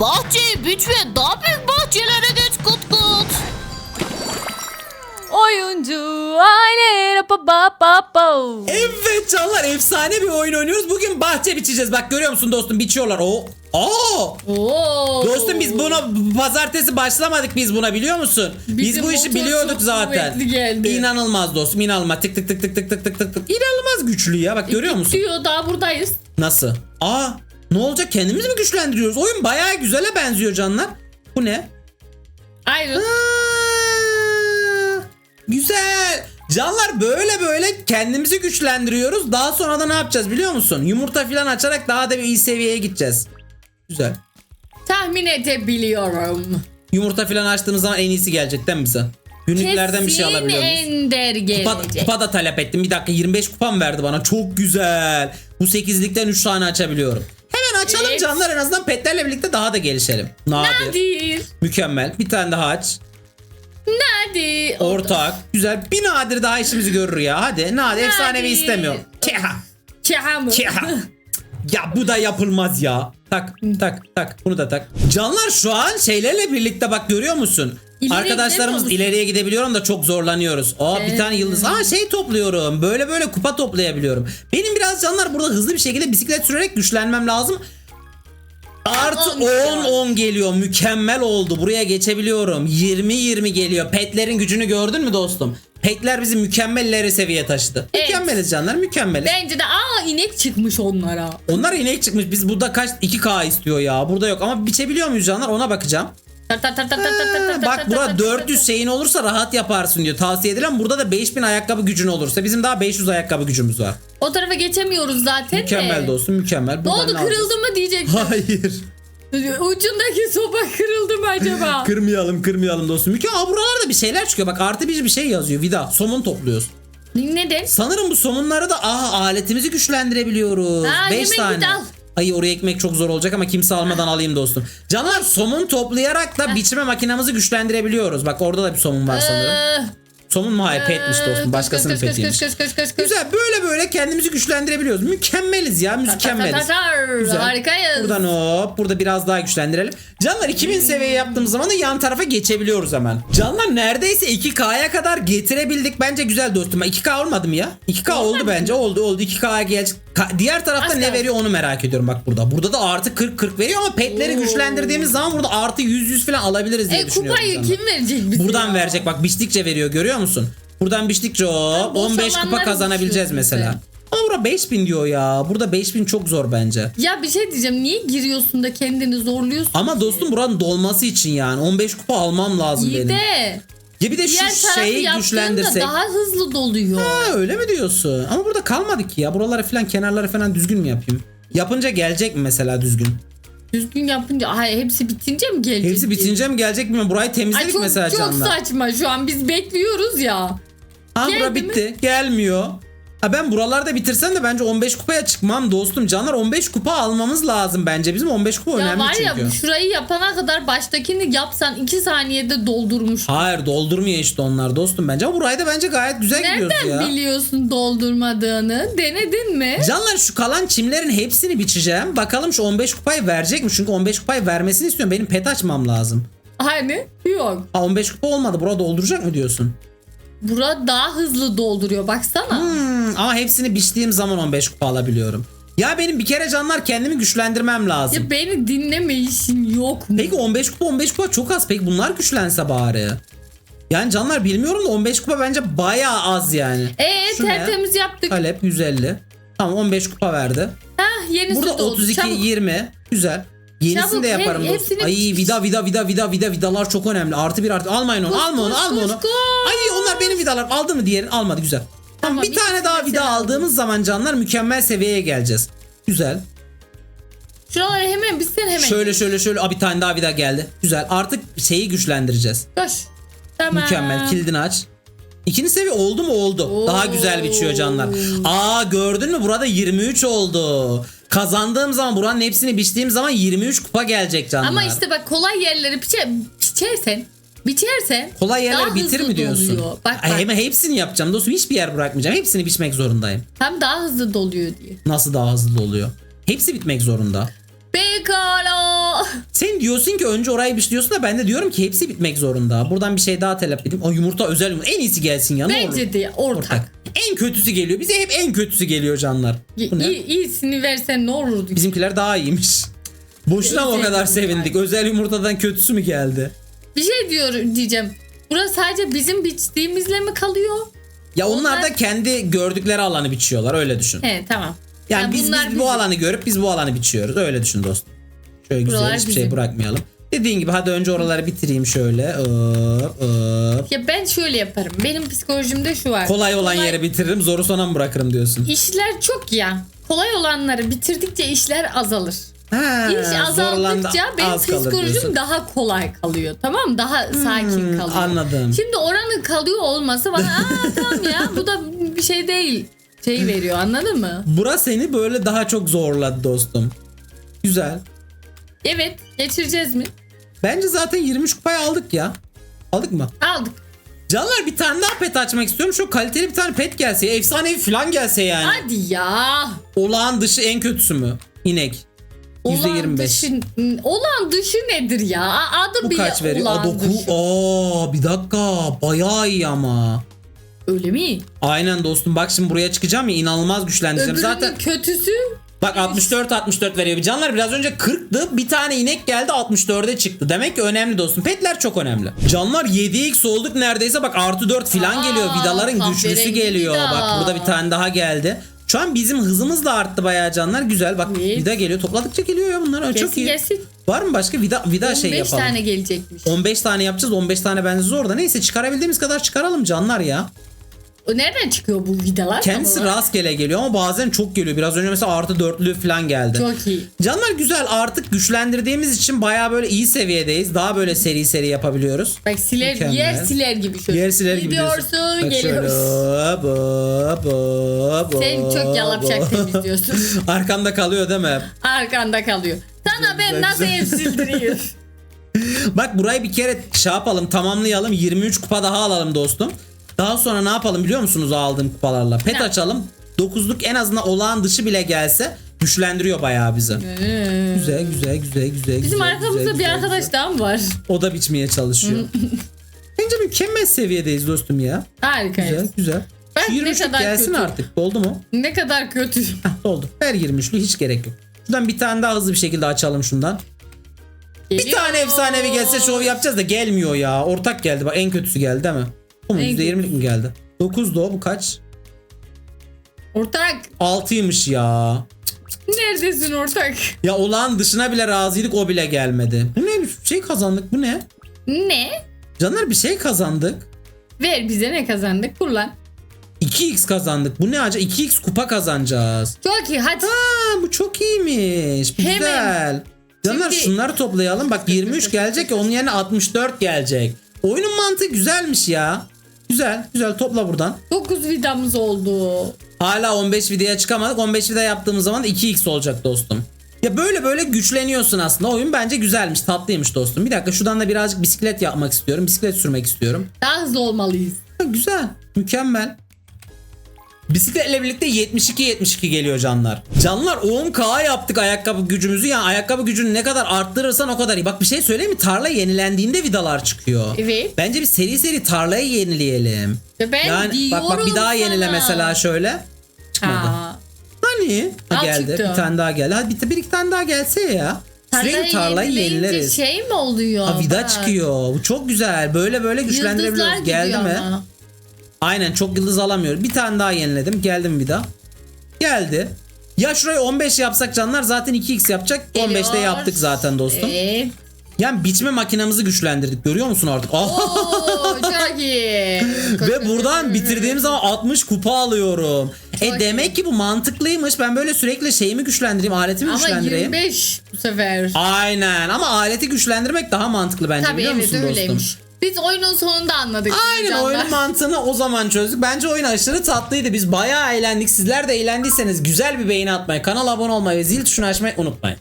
Bahçeyi büç ve daha büyük bahçelere geç kut kut. Oyuncu aile rapa ba ba ba. Evet canlar efsane bir oyun oynuyoruz. Bugün bahçe biçeceğiz. Bak görüyor musun dostum biçiyorlar. Oo. Oo. Oo. Dostum biz buna pazartesi başlamadık biz buna biliyor musun? biz bu işi biliyorduk zaten. geldi. İnanılmaz dostum inanılmaz. Tık tık tık tık tık tık tık tık. İnanılmaz güçlü ya bak e, görüyor musun? Diyor daha buradayız. Nasıl? Aa ne olacak kendimiz mi güçlendiriyoruz? Oyun bayağı güzele benziyor canlar. Bu ne? Ayrıl. Güzel. Canlar böyle böyle kendimizi güçlendiriyoruz. Daha sonra da ne yapacağız biliyor musun? Yumurta falan açarak daha da bir iyi seviyeye gideceğiz. Güzel. Tahmin edebiliyorum. Yumurta falan açtığımız zaman en iyisi gelecek değil mi bize? Günlüklerden bir şey alabiliyor muyuz? ender Kupa, gelecek. kupa da talep ettim. Bir dakika 25 kupam verdi bana. Çok güzel. Bu 8'likten 3 tane açabiliyorum. Açalım Evet. canlar en azından petlerle birlikte daha da gelişelim. Nadir. Nadir. Mükemmel. Bir tane daha aç. Nadir. Ortak. Güzel. Bir nadir daha işimizi görür ya. Hadi nadir. Efsanevi Nadir. istemiyorum. Keha. Keha mı? Keha. ya bu da yapılmaz ya. Tak tak tak. Bunu da tak. Canlar şu an şeylerle birlikte bak görüyor musun? İleriye Arkadaşlarımız gidemiyor musun? ileriye gidebiliyorum da çok zorlanıyoruz. Aa bir tane yıldız. Aa şey topluyorum. Böyle böyle kupa toplayabiliyorum. Benim biraz canlar burada hızlı bir şekilde bisiklet sürerek güçlenmem lazım. Artı On şu 10 an. 10 geliyor. Mükemmel oldu. Buraya geçebiliyorum. 20 20 geliyor. Petlerin gücünü gördün mü dostum? Petler bizi mükemmelleri seviye taşıdı. Evet. Mükemmeliz canlar, mükemmeliz. Bence de aa inek çıkmış onlara. Onlar inek çıkmış. Biz burada kaç 2K istiyor ya. Burada yok ama biçebiliyor muyuz canlar? Ona bakacağım. Tar tar tar tar tar tar tar tar Ha, bak tar burada tar 400 şeyin olursa rahat yaparsın diyor. Tavsiye edilen burada da 5000 ayakkabı gücün olursa bizim daha 500 ayakkabı gücümüz var. O tarafa geçemiyoruz zaten Mükemmel de. dostum, mükemmel. Ne Buradan oldu alacağız? kırıldı mı diyecektim. Hayır. Ucundaki sopa kırıldı mı acaba? Kırmayalım, kırmayalım dostum. Mükemmel. Aa, buralarda bir şeyler çıkıyor. Bak artı bir bir şey yazıyor. Vida. Somun topluyoruz. Neden? Sanırım bu somunları da aha aletimizi güçlendirebiliyoruz. Aa, 5 hemen tane. al. Ay oraya ekmek çok zor olacak ama kimse almadan alayım dostum. Canlar somun toplayarak da biçme makinamızı güçlendirebiliyoruz. Bak orada da bir somun var sanırım. Ee, Somun mu? Hayır petmiş dostum. Başkasının kış. Güzel böyle böyle kendimizi güçlendirebiliyoruz. Mükemmeliz ya mükemmeliz. Güzel. Harikayız. Buradan hop burada biraz daha güçlendirelim. Canlar 2000 seviye yaptığımız zaman da yan tarafa geçebiliyoruz hemen. Canlar neredeyse 2K'ya kadar getirebildik. Bence güzel dostum. 2K olmadı mı ya? 2K oldu bence. Oldu oldu. 2K'ya gel. Ka- Diğer tarafta Az ne veriyor onu merak ediyorum bak burada. Burada da artı 40 40 veriyor ama petleri Oo. güçlendirdiğimiz zaman burada artı 100 100 falan alabiliriz diye E düşünüyorum. kupayı canlar. kim verecek bize Buradan ya? verecek bak biçtikçe veriyor görüyor musun? Buradan biçtikçe hop boş 15 kupa kazanabileceğiz mesela. Ama burada 5000 diyor ya. Burada 5000 çok zor bence. Ya bir şey diyeceğim. Niye giriyorsun da kendini zorluyorsun? Ama dostum buranın dolması için yani 15 kupa almam lazım İyi benim. de Ya bir de diğer şu şeyi güçlendirsek. daha hızlı doluyor. Ha, öyle mi diyorsun? Ama burada kalmadık ki ya. Buraları falan kenarları falan düzgün mü yapayım? Yapınca gelecek mi mesela düzgün? Düzgün yapınca ay hepsi bitince mi gelecek? Hepsi bitince mi gelecek mi? Burayı Ay temizledik çok, mesela çok saçma şu an biz bekliyoruz ya. Ha bura mi? bitti. Gelmiyor. Ha ben buralarda bitirsem de bence 15 kupaya çıkmam dostum. Canlar 15 kupa almamız lazım bence. Bizim 15 kupa Ya önemli var çünkü. ya şurayı yapana kadar baştakini yapsan 2 saniyede doldurmuş. Hayır doldurmuyor işte onlar dostum bence. Ama burayı da bence gayet güzel gidiyoruz Nereden ya. biliyorsun doldurmadığını? Denedin mi? Canlar şu kalan çimlerin hepsini biçeceğim. Bakalım şu 15 kupayı verecek mi? Çünkü 15 kupayı vermesini istiyorum. Benim pet açmam lazım. Hani yok. Ha 15 kupa olmadı. Burada dolduracak mı diyorsun? Bura daha hızlı dolduruyor baksana. Hmm, ama hepsini biçtiğim zaman 15 kupa alabiliyorum. Ya benim bir kere canlar kendimi güçlendirmem lazım. Ya beni dinleme işin yok mu? Peki 15 kupa 15 kupa çok az. Peki bunlar güçlense bari. Yani canlar bilmiyorum da 15 kupa bence bayağı az yani. Eee Şu ne? tertemiz yaptık. Talep 150. Tamam 15 kupa verdi. Hah yenisi Burada doldu. 32 Çabuk. 20. Güzel. Yenisini Çabuk, de yaparım he- hepsini Ay vida vida vida vida vida vidalar çok önemli. Artı bir artı. Almayın onu. Koş, alma onu. koş, alma koş, onu. koş. Ay onlar benim vidalar. Aldı mı diğerini? Almadı. Güzel. Tamam, Tamam, bir tane daha de vida sen aldığımız zaman canlar mükemmel seviyeye geleceğiz. Güzel. Şuraları hemen bitsin hemen. Şöyle şöyle şöyle. Aa, bir tane daha vida geldi. Güzel. Artık şeyi güçlendireceğiz. Koş. Tamam. Mükemmel. Kilidini aç. İkinci seviye oldu mu? Oldu. Daha güzel biçiyor canlar. Aa gördün mü? Burada 23 oldu. Kazandığım zaman buranın hepsini biçtiğim zaman 23 kupa gelecek canlar. Ama işte bak kolay yerleri biçe, biçersen biçersen Kolay yerleri daha bitir hızlı mi diyorsun? doluyor. Bak Ay, bak Hemen hepsini yapacağım dostum. Hiçbir yer bırakmayacağım. Hepsini biçmek zorundayım. hem daha hızlı doluyor diye. Nasıl daha hızlı oluyor? Hepsi bitmek zorunda. Pekala. Hem diyorsun ki önce orayı biçliyorsun da ben de diyorum ki hepsi bitmek zorunda. Buradan bir şey daha talep edeyim. O yumurta özel yumurta. En iyisi gelsin ya. Bence de ortak. Ortak. En kötüsü geliyor. Bize hep en kötüsü geliyor canlar. Bu ne? İyi, iyisini versen ne olurdu? Bizimkiler daha iyiymiş. Boşuna mı o Özel kadar yumurta. sevindik? Özel yumurtadan kötüsü mü geldi? Bir şey diyor diyeceğim. Burası sadece bizim biçtiğimizle mi kalıyor? Ya onlar, Onlar- da kendi gördükleri alanı biçiyorlar öyle düşün. He tamam. Yani biz, biz bizim. bu alanı görüp biz bu alanı biçiyoruz. Öyle düşün dostum. Şöyle güzel Buralar hiçbir şey bizim. bırakmayalım. Dediğin gibi hadi önce oraları bitireyim şöyle. Hop, hop. Ya ben şöyle yaparım. Benim psikolojimde şu var. Kolay olan yere bitiririm zoru sona mı bırakırım diyorsun. İşler çok ya. Kolay olanları bitirdikçe işler azalır. Ha, İş azaldıkça benim az kalır psikolojim diyorsun. Hmm, daha kolay kalıyor. Tamam mı? Daha sakin kalıyor. anladım. Şimdi oranın kalıyor olması bana aa tamam ya bu da bir şey değil. Şey veriyor anladın mı? Bura seni böyle daha çok zorladı dostum. Güzel. Evet geçireceğiz mi? Bence zaten 23 kupayı aldık ya. Aldık mı? Aldık. Canlar bir tane daha pet açmak istiyorum. Şu kaliteli bir tane pet gelse. Efsanevi falan gelse yani. Hadi ya. Olağan dışı en kötüsü mü? İnek. Olan %25. dışı, olan dışı nedir ya? Adı Bu bile kaç veriyor? Aa, olan doku. dışı. Aa, bir dakika. Bayağı iyi ama. Öyle mi? Aynen dostum. Bak şimdi buraya çıkacağım ya inanılmaz güçlendireceğim. Öbürünün Zaten kötüsü bak 64 64 veriyor. Bir Canlar biraz önce 40'tı. Bir tane inek geldi 64'e çıktı. Demek ki önemli dostum. Petler çok önemli. Canlar 7x olduk neredeyse. Bak artı 4 falan Aa, geliyor. Vidaların güçlüsü geliyor. vida. Bak burada bir tane daha geldi. Şu an bizim hızımız da arttı bayağı canlar. Güzel bak Evet. vida geliyor. Topladıkça geliyor ya bunlar. Çok gelsin iyi. gelsin. Var mı başka vida vida 15 şey yapalım? tane gelecekmiş. 15 tane yapacağız. 15 tane bence zor da. Neyse çıkarabildiğimiz kadar çıkaralım canlar ya. Nereden çıkıyor bu vidalar? Kendisi rastgele geliyor ama bazen çok geliyor. Biraz önce mesela artı dörtlü falan geldi. Çok iyi. Canlar güzel artık güçlendirdiğimiz için baya böyle iyi seviyedeyiz. Daha böyle seri seri yapabiliyoruz. Bak siler, Mükemmel. yer siler gibi şöyle. Yer siler gibi diyorsun. Gidiyorsun Bak şöyle hop, Sen çok yalapşak temizliyorsun. Arkamda kalıyor değil mi? Arkanda kalıyor. Sana ben nasıl güzel. ev sildireyim? Bak burayı bir kere şey yapalım tamamlayalım. 23 kupa daha alalım dostum. Daha sonra ne yapalım biliyor musunuz aldığım kupalarla? Pet Ne açalım. 9'luk en azından olağan dışı bile gelse güçlendiriyor bayağı bizi. Güzel güzel güzel güzel. Bizim güzel, arkamızda bir güzel, arkadaş güzel. daha mı var? O da biçmeye çalışıyor. Bence mükemmel seviyedeyiz dostum ya. Harikayız. Güzel güzel. Bak Şu ne 23'lük kadar gelsin kötü. artık. Doldu mu? Ne kadar kötü. Heh, doldu. Ver 23'lü hiç gerek yok. Şuradan bir tane daha hızlı bir şekilde açalım şundan. Bir Geliyor. tane efsanevi gelse şov yapacağız da gelmiyor ya. Ortak geldi bak en kötüsü geldi değil mi? En %20'lik mi geldi? 9 da o bu kaç? Ortak. 6'ymış ya. Neredesin ortak? Ya olan dışına bile razıydık o bile gelmedi. Bu ne? Bir şey kazandık bu ne? Ne? Canlar bir şey kazandık. Ver bize ne kazandık? Kullan. 2x kazandık. Bu ne acaba? 2x kupa kazanacağız. Çok iyi hadi. Ha bu çok iyiymiş. Bu Hemen. güzel. Canlar Çünkü- şunları toplayalım. Bak 23 gelecek ya onun yerine 64 gelecek. Oyunun mantığı güzelmiş ya. Güzel güzel topla buradan. 9 vidamız oldu. Hala 15 videoya çıkamadık. 15 video yaptığımız zaman da 2x olacak dostum. Ya böyle böyle güçleniyorsun aslında. Oyun bence güzelmiş, tatlıymış dostum. Bir dakika şuradan da birazcık bisiklet yapmak istiyorum. Bisiklet sürmek istiyorum. Daha hızlı olmalıyız. Ha, güzel, mükemmel. Bisikletle birlikte 72-72 geliyor canlar. Canlar 10k yaptık ayakkabı gücümüzü. Yani ayakkabı gücünü ne kadar arttırırsan o kadar iyi. Bak bir şey söyleyeyim mi? Tarla yenilendiğinde vidalar çıkıyor. Evet. Bence bir seri seri tarlayı yenileyelim. Ben yani bak bak bir daha diyorum yenile sana. mesela şöyle. Çıkmadı. Ha. Hani? Ha, geldi. çıktı. Bir tane daha geldi. Hadi bir, bir iki tane daha gelse ya. Sürekli Tarlayı yenileriz. şey mi oluyor? Ha vida Bak. çıkıyor. Bu çok güzel. Böyle böyle güçlendirebiliyoruz. Geldi gidiyor mi? Ama. Aynen çok yıldız alamıyorum. Bir tane daha yeniledim. Geldim bir daha. Geldi. Ya şurayı 15 yapsak canlar zaten 2x yapacak. 15'te Geliyor. yaptık zaten dostum. Evet. Yani biçme makinamızı güçlendirdik. Görüyor musun artık? Oo çok iyi. Ve buradan bitirdiğim zaman 60 kupa alıyorum. E Çok demek iyi. ki bu mantıklıymış. Ben böyle sürekli şeyimi güçlendireyim, aletimi Ama güçlendireyim. 25 bu sefer. Aynen ama aleti güçlendirmek daha mantıklı bence Tabii biliyor evet musun öyleymiş. dostum? Biz oyunun sonunda anladık. Aynen canlar. oyunun mantığını o zaman çözdük. Bence oyun aşırı tatlıydı. Biz bayağı eğlendik. Sizler de eğlendiyseniz güzel bir beğeni atmayı, kanala abone olmayı ve zil tuşunu açmayı unutmayın.